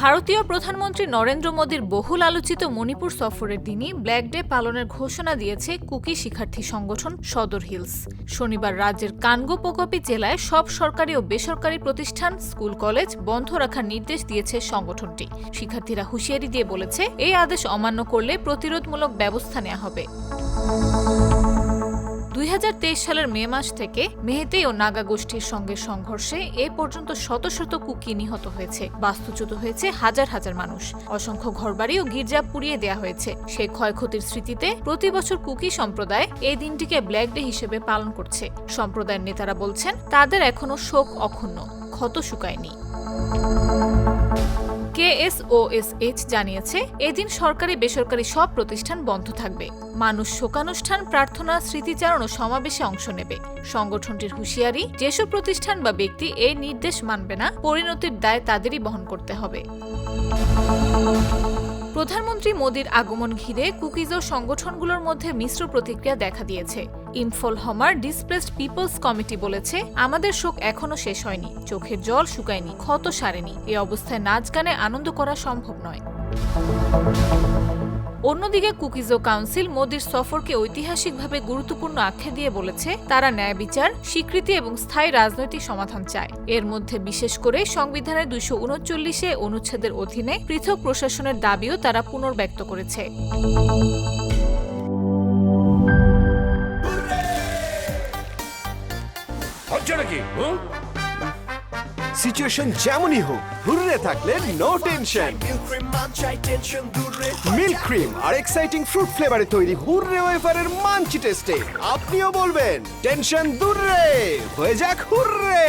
ভারতীয় প্রধানমন্ত্রী নরেন্দ্র মোদীর বহুল আলোচিত মণিপুর সফরের দিনই ব্ল্যাক ডে পালনের ঘোষণা দিয়েছে কুকি শিক্ষার্থী সংগঠন সদর হিলস। শনিবার রাজ্যের কানগো পোকপি জেলায় সব সরকারি ও বেসরকারি প্রতিষ্ঠান, স্কুল, কলেজ বন্ধ রাখার নির্দেশ দিয়েছে সংগঠনটি। শিক্ষার্থীরা হুঁশিয়ারি দিয়ে বলেছে, এই আদেশ অমান্য করলে প্রতিরোধমূলক ব্যবস্থা নেওয়া হবে। সালের মে মাস থেকে মেহেতে ও নাগা গোষ্ঠীর সঙ্গে সংঘর্ষে এ পর্যন্ত শত শত কুকি নিহত হয়েছে। বাস্তুচ্যুত হয়েছে হাজার হাজার মানুষ। অসংখ্য ঘরবাড়ি ও গির্জা পুড়িয়ে দেওয়া হয়েছে। সেই ক্ষয়ক্ষতির স্মৃতিতে প্রতি বছর কুকি সম্প্রদায় এই দিনটিকে ব্ল্যাক ডে হিসেবে পালন করছে। সম্প্রদায়ের নেতারা বলছেন, তাদের এখনও শোক অক্ষুণ্ণ, ক্ষত শুকায়নি। কেএসওএসএইচ জানিয়েছে, এদিন সরকারি বেসরকারি সব প্রতিষ্ঠান বন্ধ থাকবে। মানুষ শোকানুষ্ঠান, প্রার্থনা, স্মৃতিচারণ ও সমাবেশে অংশ নেবে। সংগঠনটির হুঁশিয়ারি, যেসব প্রতিষ্ঠান বা ব্যক্তি এই নির্দেশ মানবে না, পরিণতির দায় তাদেরই বহন করতে হবে। প্রধানমন্ত্রী মোদীর আগমন ঘিরে কুকিজ ও সংগঠনগুলোর মধ্যে মিশ্র প্রতিক্রিয়া দেখা দিয়েছে। Imphal Hmar displaced peoples committee বলেছে, আমাদের শোক এখনও শেষ হয়নি। চোখের জল শুকায়নি, ক্ষত সারেনি। এ অবস্থায় নাচ গানে আনন্দ করা সম্ভব নয়। অন্যদিকে কুকিজো কাউন্সিল মোদির সফরকে ঐতিহাসিকভাবে গুরুত্বপূর্ণ আখ্যা দিয়ে বলেছে, তারা ন্যায় বিচার, স্বীকৃতি এবং স্থায়ী রাজনৈতিক সমাধান চায়। এর মধ্যে বিশেষ করে সংবিধানের দুইশো উনচল্লিশে অনুচ্ছেদের অধীনে পৃথক প্রশাসনের দাবিও তারা পুনর্ব্যক্ত করেছে। হচ্ছে নাকি? সিচুয়েশন যেমনই হোক হুররে থাকলে নো টেনশন মিল্ক ক্রিম আর এক্সাইটিং ফ্রুট ফ্লেভারে তৈরি হুররে ওয়েফারের মাঞ্চি টেস্টে আপনিও বলবেন টেনশন দূরে হয়ে যাক হুররে।